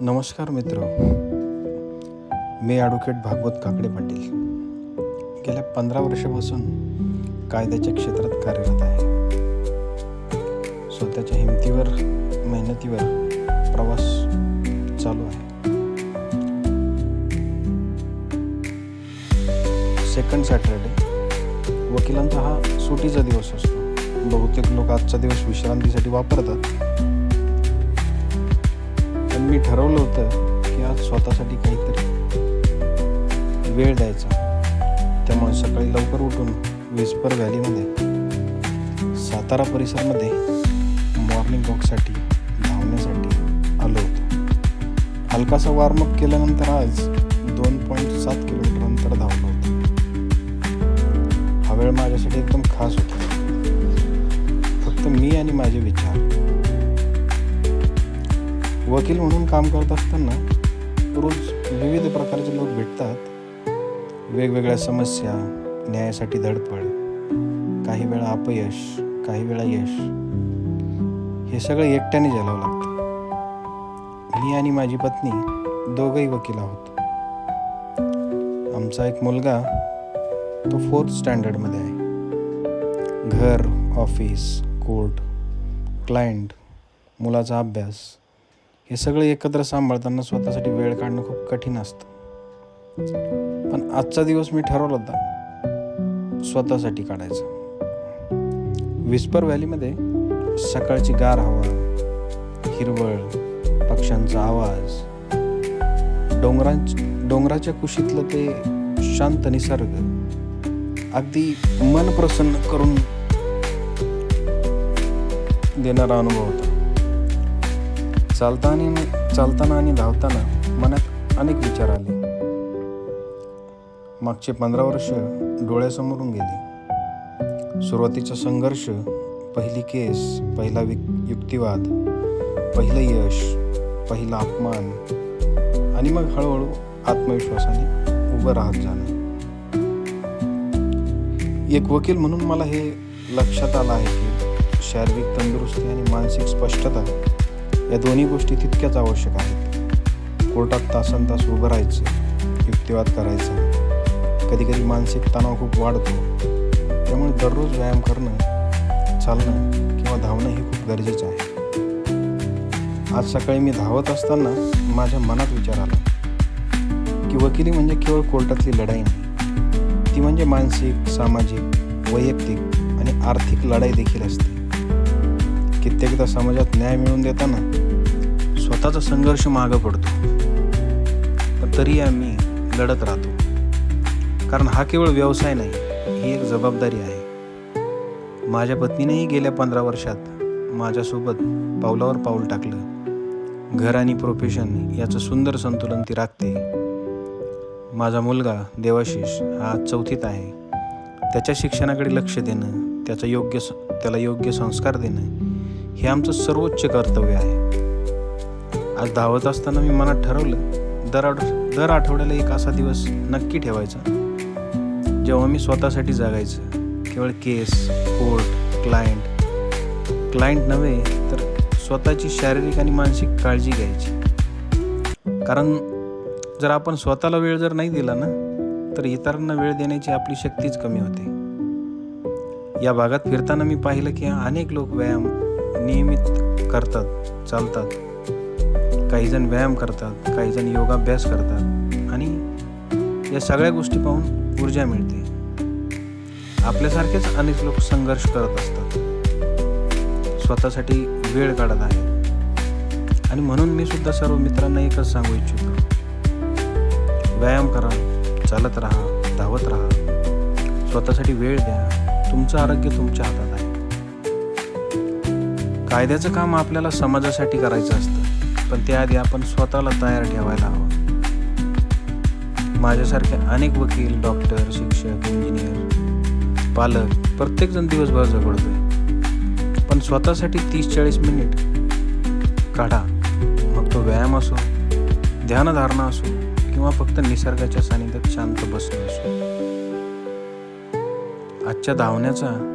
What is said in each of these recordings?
नमस्कार मित्र. मी ॲडव्होकेट भागवत काकडे पाटील. गेल्या पंधरा वर्षापासून कायद्याच्या क्षेत्रात कार्यरत आहे. स्वतःच्या हिमतीवर मेहनतीवर प्रवास चालू आहे. सेकंड सॅटरडे वकिलांचा हा सुटीचा दिवस असतो. बहुतेक लोक आजचा दिवस विश्रांतीसाठी वापरतात. पण मी ठरवलं होतं की आज स्वतःसाठी काहीतरी वेळ द्यायचा. त्यामुळे सकाळी लवकर उठून विस्पर व्हॅलीमध्ये सातारा परिसरमध्ये मॉर्निंग वॉकसाठी धावण्यासाठी आलो होतो. हलकासा वॉर्मअप केल्यानंतर आज दोन पॉईंट सात किलोमीटर अंतर धावलं होतं. हा वेळ माझ्यासाठी एकदम खास होता. फक्त मी आणि माझे विचार. वकील म्हणून काम करत असताना रोज विविध प्रकारचे लोक भेटतात. वेगवेगळ्या समस्या न्यायासाठी धडपड काही वेळा अपयश काही वेळा यश. हे सगळं एकट्याने झेलावं लागतं. मी आणि माझी पत्नी दोघंही वकील आहोत. आमचा एक मुलगा तो फोर्थ स्टँडर्डमध्ये आहे. घर ऑफिस कोर्ट क्लायंट मुलाचा अभ्यास हे सगळं एकत्र सांभाळताना स्वतःसाठी वेळ काढणं खूप कठीण असतं. पण आजचा दिवस मी ठरवला होता. स्वतःसाठी काढायचा. विस्पर व्हॅलीमध्ये सकाळची गार हवा हिरवळ पक्ष्यांचा आवाज डोंगरांच डोंगराच्या कुशीतलं ते शांत निसर्ग अगदी मन प्रसन्न करून देणारा अनुभव होता. चालताना चालताना आणि धावताना मनात अनेक विचार आले. मागचे पंधरा वर्ष डोळ्यासमोरून गेली. सुरुवातीचा संघर्ष पहिली केस पहिला विक युक्तिवाद पहिलं यश पहिला अपमान आणि मग हळूहळू आत्मविश्वासाने उभं राहत जाणं. एक वकील म्हणून मला हे लक्षात आलं आहे की शारीरिक तंदुरुस्ती आणि मानसिक स्पष्टता या दोन्ही गोष्टी तितक्याच आवश्यक आहेत. कोर्टात तासन तास उभं राहायचं युक्तिवाद करायचा. कधी कधी मानसिक तणाव खूप वाढतो. त्यामुळे दररोज व्यायाम करणं चालणं किंवा धावणं हे खूप गरजेचं आहे. आज सकाळी मी धावत असताना माझ्या मनात विचार आला की वकिली म्हणजे केवळ कोर्टातली लढाई नाही. ती म्हणजे मानसिक सामाजिक वैयक्तिक आणि आर्थिक लढाई देखील असते. कित्येकदा समाजात न्याय मिळवून देताना स्वतःचा संघर्ष मागं पडतो. पण तरी आम्ही लढत राहतो. कारण हा केवळ व्यवसाय नाही ही एक जबाबदारी आहे. माझ्या पत्नीनेही गेल्या पंधरा वर्षात माझ्यासोबत पावलावर पाऊल टाकलं. घर आणि प्रोफेशन याचं सुंदर संतुलन ती राखते. माझा मुलगा देवाशिष हा आज चौथीत आहे. त्याच्या शिक्षणाकडे लक्ष देणं त्याचा योग्य स त्याला योग्य संस्कार देणं हे आमचं सर्वोच्च कर्तव्य आहे. आज धावत असताना मी मनात ठरवलं दर आठ दर आठवड्याला एक असा दिवस नक्की ठेवायचा. जेव्हा मी स्वतःसाठी जगायचं केवळ केस कोर्ट क्लायंट क्लायंट नव्हे तर स्वतःची शारीरिक आणि मानसिक काळजी घ्यायची. कारण जर आपण स्वतःला वेळ जर नाही दिला ना तर इतरांना वेळ देण्याची आपली शक्तीच कमी होते. या भागात फिरताना मी पाहिलं की अनेक लोक व्यायाम नियमित करतात चालतात. काहीजण व्यायाम करतात काहीजण योगाभ्यास करतात आणि या सगळ्या गोष्टी पाहून ऊर्जा मिळते. आपल्यासारखेच अनेक लोक संघर्ष करत असतात. स्वतःसाठी वेळ काढत आहेत. आणि म्हणून मी सुद्धा सर्व मित्रांना एकच सांगू इच्छितो. व्यायाम करा चालत राहा धावत राहा. स्वतःसाठी वेळ द्या. तुमचं आरोग्य तुमच्या हातात आहे. कायद्याचं काम आपल्याला समाजासाठी करायचं असतं. पण त्याआधी आपण स्वतःला तयार ठेवायला हवं. माझ्यासारखे अनेक वकील डॉक्टर शिक्षक इंजिनियर पालक प्रत्येकजण दिवसभर झगडतोय. पण स्वतःसाठी तीस चाळीस मिनिट काढा. मग तो व्यायाम असो ध्यानधारणा असो किंवा फक्त निसर्गाच्या सानिध्यात शांत बसणं असो. आजच्या धावण्याचा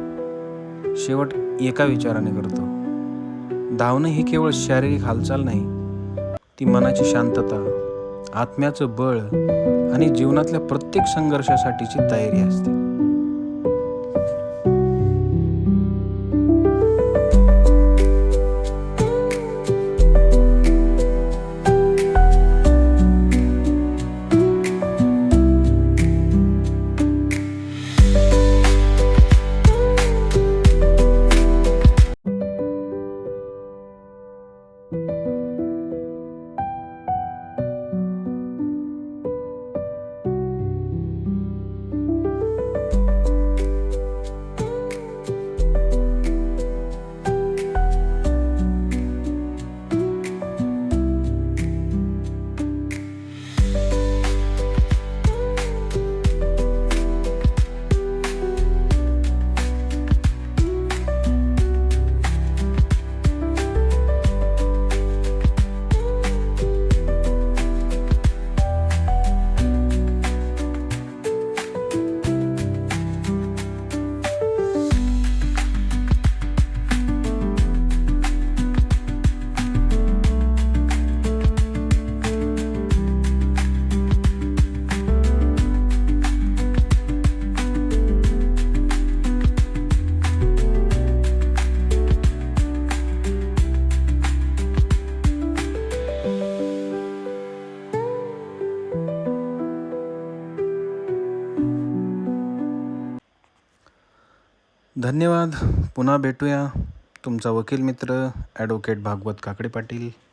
शेवट एका विचाराने करतो. धावणं ही केवळ शारीरिक हालचाल नाही ती मनाची शांतता आत्म्याचं बळ आणि जीवनातल्या प्रत्येक संघर्षासाठीची तयारी असते. धन्यवाद. पुन्हा भेटूया. तुमचा वकील मित्र ॲडवोकेट भागवत काकडे पाटील.